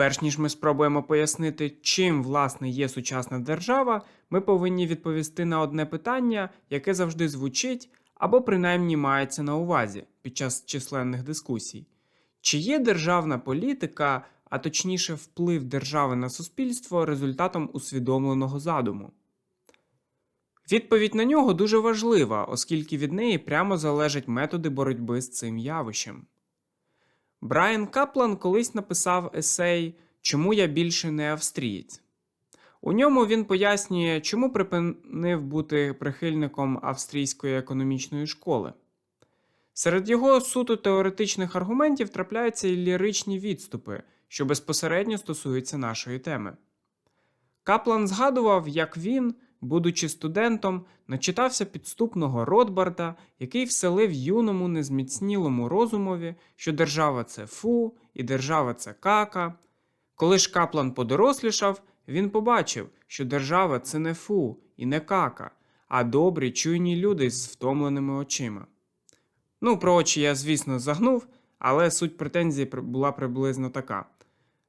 Перш ніж ми спробуємо пояснити, чим власне є сучасна держава, ми повинні відповісти на одне питання, яке завжди звучить або принаймні мається на увазі під час численних дискусій. Чи є державна політика, а точніше вплив держави на суспільство результатом усвідомленого задуму? Відповідь на нього дуже важлива, оскільки від неї прямо залежать методи боротьби з цим явищем. Брайан Каплан колись написав есей Чому я більше не австрієць. У ньому він пояснює, чому припинив бути прихильником австрійської економічної школи. Серед його суто теоретичних аргументів трапляються і ліричні відступи, що безпосередньо стосуються нашої теми. Каплан згадував, як він, будучи студентом, начитався підступного Ротбарда, який вселив юному незміцнілому розумові, що держава це фу і держава це кака. Коли ж Каплан подорослішав, він побачив, що держава це не фу і не кака, а добрі чуйні люди з втомленими очима. Ну, про очі я, звісно, загнув, але суть претензії була приблизно така.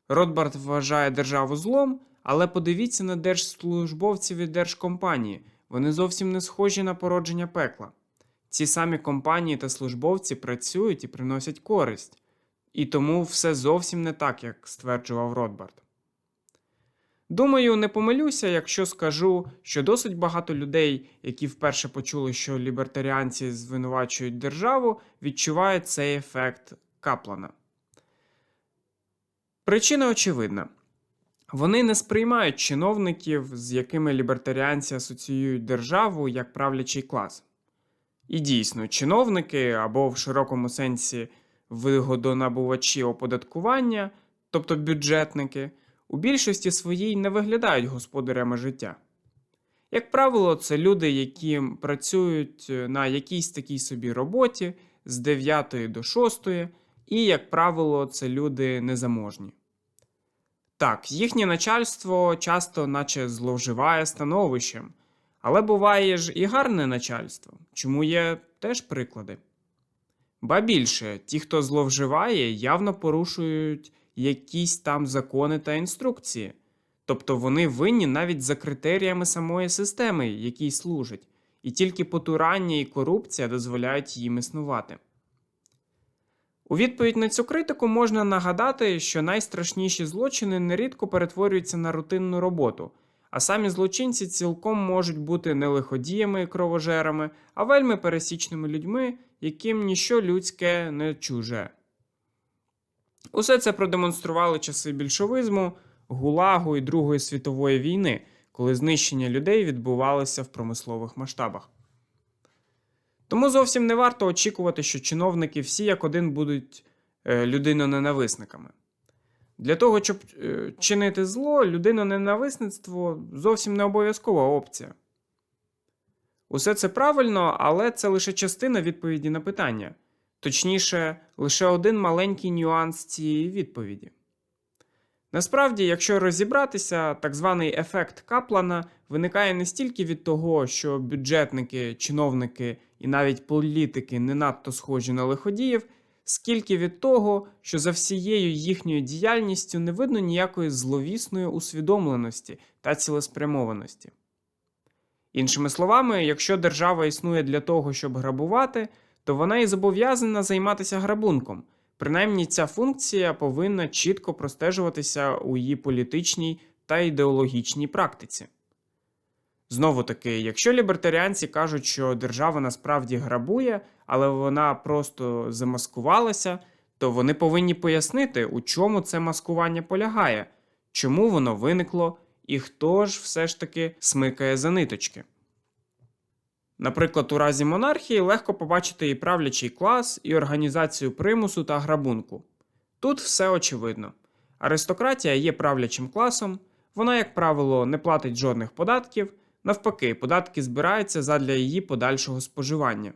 Ротбард вважає державу злом, але подивіться на держслужбовців і держкомпанії. Вони зовсім не схожі на породження пекла. Ці самі компанії та службовці працюють і приносять користь. І тому все зовсім не так, як стверджував Ротбард. Думаю, не помилюся, якщо скажу, що досить багато людей, які вперше почули, що лібертаріанці звинувачують державу, відчувають цей ефект Каплана. Причина очевидна. Вони не сприймають чиновників, з якими лібертаріанці асоціюють державу як правлячий клас. І дійсно, чиновники або в широкому сенсі вигодонабувачі оподаткування, тобто бюджетники, у більшості своїй не виглядають господарями життя. Як правило, це люди, які працюють на якійсь такій собі роботі з 9 до 6, і, як правило, це люди незаможні. Так, їхнє начальство часто наче зловживає становищем, але буває ж і гарне начальство, чому є теж приклади. Ба більше, ті, хто зловживає, явно порушують якісь там закони та інструкції, тобто вони винні навіть за критеріями самої системи, якій служать, і тільки потурання і корупція дозволяють їм існувати. У відповідь на цю критику можна нагадати, що найстрашніші злочини нерідко перетворюються на рутинну роботу, а самі злочинці цілком можуть бути не лиходіями і кровожерами, а вельми пересічними людьми, яким ніщо людське не чуже. Усе це продемонстрували часи більшовизму, гулагу і Другої світової війни, коли знищення людей відбувалося в промислових масштабах. Тому зовсім не варто очікувати, що чиновники всі як один будуть е, людиноненависниками. Для того, щоб е, чинити зло, людиноненависництво зовсім не обов'язкова опція. Усе це правильно, але це лише частина відповіді на питання, точніше, лише один маленький нюанс цієї відповіді. Насправді, якщо розібратися, так званий ефект Каплана виникає не стільки від того, що бюджетники, чиновники і навіть політики не надто схожі на лиходіїв, скільки від того, що за всією їхньою діяльністю не видно ніякої зловісної усвідомленості та цілеспрямованості. Іншими словами, якщо держава існує для того, щоб грабувати, то вона і зобов'язана займатися грабунком. Принаймні, ця функція повинна чітко простежуватися у її політичній та ідеологічній практиці. Знову таки, якщо лібертаріанці кажуть, що держава насправді грабує, але вона просто замаскувалася, то вони повинні пояснити, у чому це маскування полягає, чому воно виникло і хто ж все ж таки смикає за ниточки. Наприклад, у разі монархії легко побачити і правлячий клас, і організацію примусу та грабунку. Тут все очевидно. Аристократія є правлячим класом, вона, як правило, не платить жодних податків, навпаки, податки збираються задля її подальшого споживання.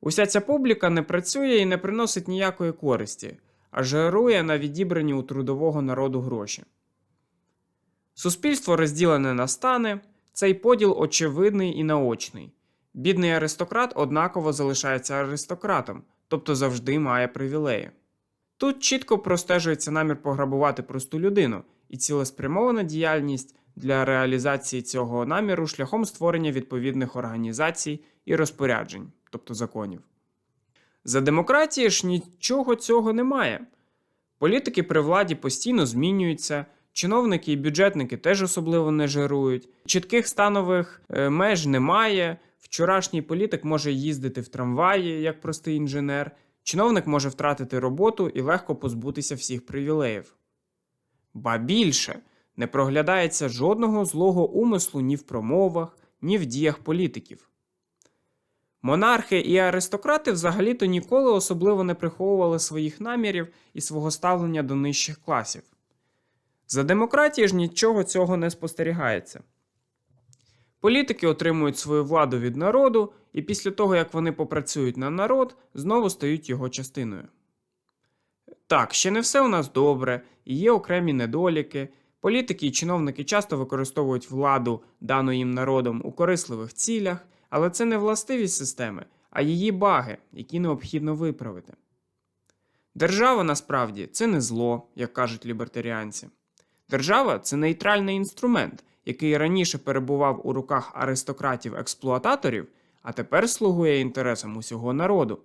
Уся ця публіка не працює і не приносить ніякої користі, а жирує на відібрані у трудового народу гроші. Суспільство розділене на стани, цей поділ очевидний і наочний. Бідний аристократ однаково залишається аристократом, тобто завжди має привілеї. Тут чітко простежується намір пограбувати просту людину і цілеспрямована діяльність для реалізації цього наміру шляхом створення відповідних організацій і розпоряджень, тобто законів. За демократії ж нічого цього немає. Політики при владі постійно змінюються, чиновники і бюджетники теж особливо не жирують, чітких станових е, меж немає. Вчорашній політик може їздити в трамваї як простий інженер, чиновник може втратити роботу і легко позбутися всіх привілеїв. Ба більше не проглядається жодного злого умислу ні в промовах, ні в діях політиків. Монархи і аристократи взагалі-то ніколи особливо не приховували своїх намірів і свого ставлення до нижчих класів. За демократії ж нічого цього не спостерігається. Політики отримують свою владу від народу, і після того, як вони попрацюють на народ, знову стають його частиною. Так, ще не все у нас добре, і є окремі недоліки. Політики і чиновники часто використовують владу, дану їм народом, у корисливих цілях, але це не властивість системи, а її баги, які необхідно виправити. Держава насправді це не зло, як кажуть лібертаріанці. Держава це нейтральний інструмент, який раніше перебував у руках аристократів-експлуататорів, а тепер слугує інтересам усього народу.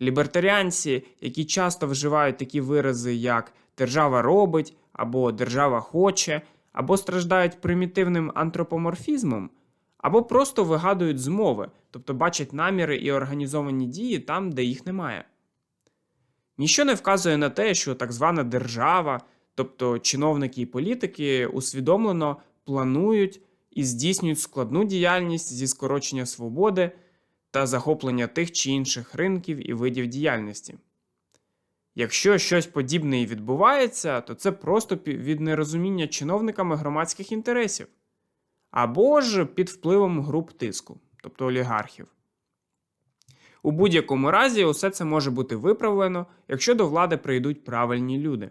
Лібертаріанці, які часто вживають такі вирази, як держава робить або держава хоче, або страждають примітивним антропоморфізмом, або просто вигадують змови, тобто бачать наміри і організовані дії там, де їх немає. Ніщо не вказує на те, що так звана держава, тобто чиновники і політики, усвідомлено планують і здійснюють складну діяльність зі скорочення свободи та захоплення тих чи інших ринків і видів діяльності. Якщо щось подібне і відбувається, то це просто від нерозуміння чиновниками громадських інтересів або ж під впливом груп тиску, тобто олігархів. У будь-якому разі усе це може бути виправлено, якщо до влади прийдуть правильні люди.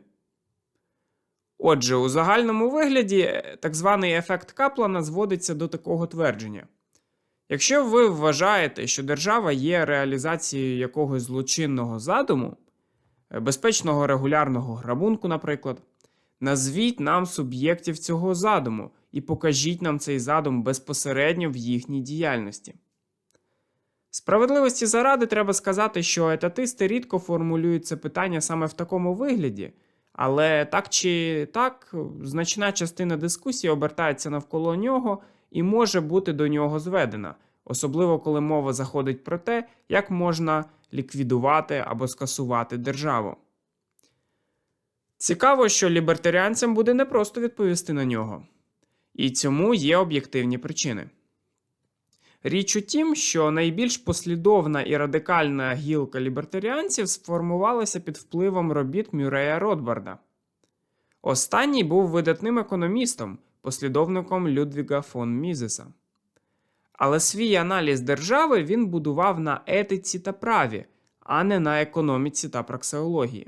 Отже, у загальному вигляді е, так званий ефект Каплана зводиться до такого твердження. Якщо ви вважаєте, що держава є реалізацією якогось злочинного задуму, безпечного регулярного грабунку, наприклад, назвіть нам суб'єктів цього задуму і покажіть нам цей задум безпосередньо в їхній діяльності. Справедливості заради треба сказати, що етатисти рідко формулюють це питання саме в такому вигляді, але так чи так, значна частина дискусії обертається навколо нього і може бути до нього зведена, особливо коли мова заходить про те, як можна ліквідувати або скасувати державу. Цікаво, що лібертаріанцям буде непросто відповісти на нього. І цьому є об'єктивні причини. Річ у тім, що найбільш послідовна і радикальна гілка лібертаріанців сформувалася під впливом робіт Мюрея Ротбарда. Останній був видатним економістом, послідовником Людвіга фон Мізеса. Але свій аналіз держави він будував на етиці та праві, а не на економіці та праксеології.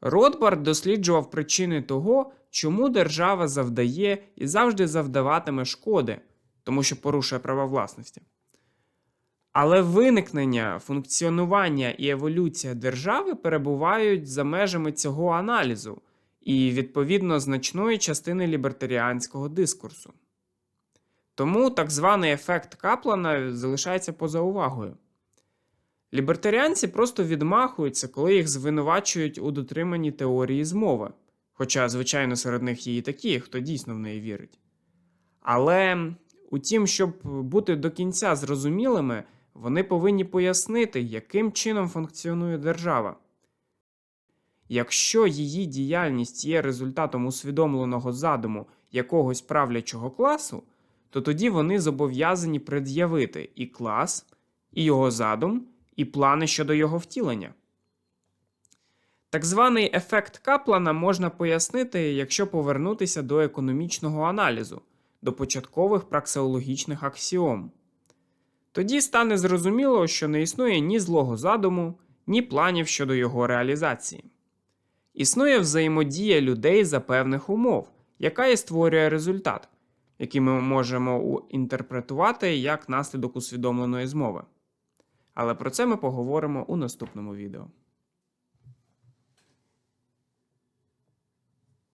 Ротбард досліджував причини того, чому держава завдає і завжди завдаватиме шкоди, тому що порушує права власності. Але виникнення, функціонування і еволюція держави перебувають за межами цього аналізу і, відповідно, значної частини лібертаріанського дискурсу. Тому так званий ефект Каплана залишається поза увагою. Лібертаріанці просто відмахуються, коли їх звинувачують у дотриманні теорії змови, хоча, звичайно, серед них є і такі, хто дійсно в неї вірить. Але утім, щоб бути до кінця зрозумілими, вони повинні пояснити, яким чином функціонує держава. Якщо її діяльність є результатом усвідомленого задуму якогось правлячого класу, то тоді вони зобов'язані пред'явити і клас, і його задум, і плани щодо його втілення. Так званий ефект Каплана можна пояснити, якщо повернутися до економічного аналізу, до початкових праксеологічних аксіом. Тоді стане зрозуміло, що не існує ні злого задуму, ні планів щодо його реалізації. Існує взаємодія людей за певних умов, яка і створює результат, який ми можемо інтерпретувати як наслідок усвідомленої змови. Але про це ми поговоримо у наступному відео.